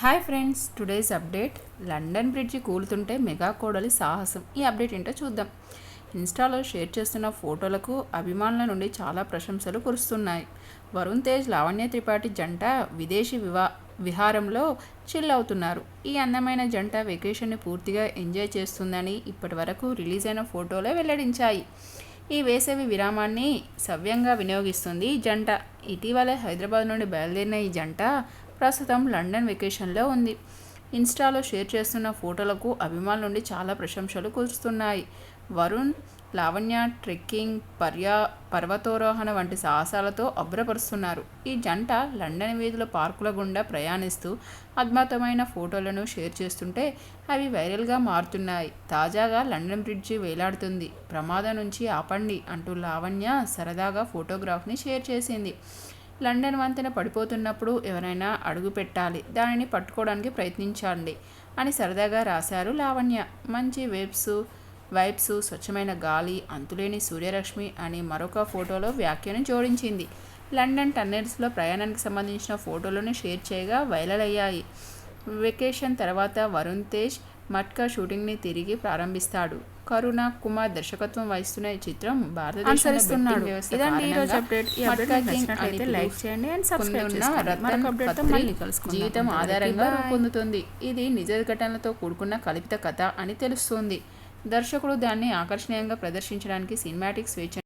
Hi friends today's update London bridge కూలుతుంటే mega కోడలి సాహసం. ఈ అప్డేట్ ఏంటో చూద్దాం. ఇన్స్టాలో షేర్ చేస్తున్న ఫోటోలకు అభిమానుల నుండి చాలా ప్రశంసలు కురుస్తున్నాయి. వరుణ్ తేజ్ లావణ్య త్రిపాఠి జంట విదేశీ వివా విహారంలో చిల్ అవుతున్నారు. ఈ అందమైన జంట వెకేషన్ని పూర్తిగా ఎంజాయ్ చేస్తుందని ఇప్పటి వరకు రిలీజ్ అయిన ఫోటోలే వెల్లడించాయి. ఈ వేసవి విరామాన్ని సవ్యంగా వినియోగిస్తుంది ఈ జంట. ఇటీవలే హైదరాబాద్ నుండి బయలుదేరిన ఈ జంట ప్రస్తుతం లండన్ వెకేషన్లో ఉంది. ఇన్స్టాలో షేర్ చేస్తున్న ఫోటోలకు అభిమానుల నుండి చాలా ప్రశంసలు కురుస్తున్నాయి. వరుణ్ లావణ్య ట్రెక్కింగ్ పర్యా పర్వతారోహణ వంటి సాహసాలతో అభ్రపరుస్తున్నారు ఈ జంట లండన్ వీధుల పార్కుల గుండా ప్రయాణిస్తూ అద్భుతమైన ఫోటోలను షేర్ చేస్తుంటే అవి వైరల్గా మారుతున్నాయి. తాజాగా లండన్ బ్రిడ్జి వేలాడుతుంది. ప్రమాదం నుంచి ఆపండి అంటూ లావణ్య సరదాగా ఫోటోగ్రాఫ్ని షేర్ చేసింది. లండన్ వంతెన పడిపోతున్నప్పుడు ఎవరైనా అడుగు పెట్టాలి దానిని పట్టుకోవడానికి ప్రయత్నించండి అని సరదాగా రాశారు లావణ్య. మంచి వెబ్స్ వైబ్స్ స్వచ్ఛమైన గాలి అంతులేని సూర్యరశ్మి అని మరొక ఫోటోలో వ్యాఖ్యను జోడించింది. లండన్ టన్నెల్స్లో ప్రయాణానికి సంబంధించిన ఫోటోలను షేర్ చేయగా వైరల్ అయ్యాయి. వెకేషన్ తర్వాత వరుణ్ తేజ్ మట్కా షూటింగ్ని తిరిగి ప్రారంభిస్తాడు. కరుణ కుమార్ దర్శకత్వం వహిస్తున్న ఈ చిత్రం భారతదేశంలో. జీవితం ఆధారంగా bye. రూపొందుతుంది ఇది నిజ ఘటనలతో కూడుకున్న కల్పిత కథ అని తెలుస్తుంది. దర్శకుడు దాన్ని ఆకర్షణీయంగా ప్రదర్శించడానికి సినిమాటిక్ స్వేచ్ఛ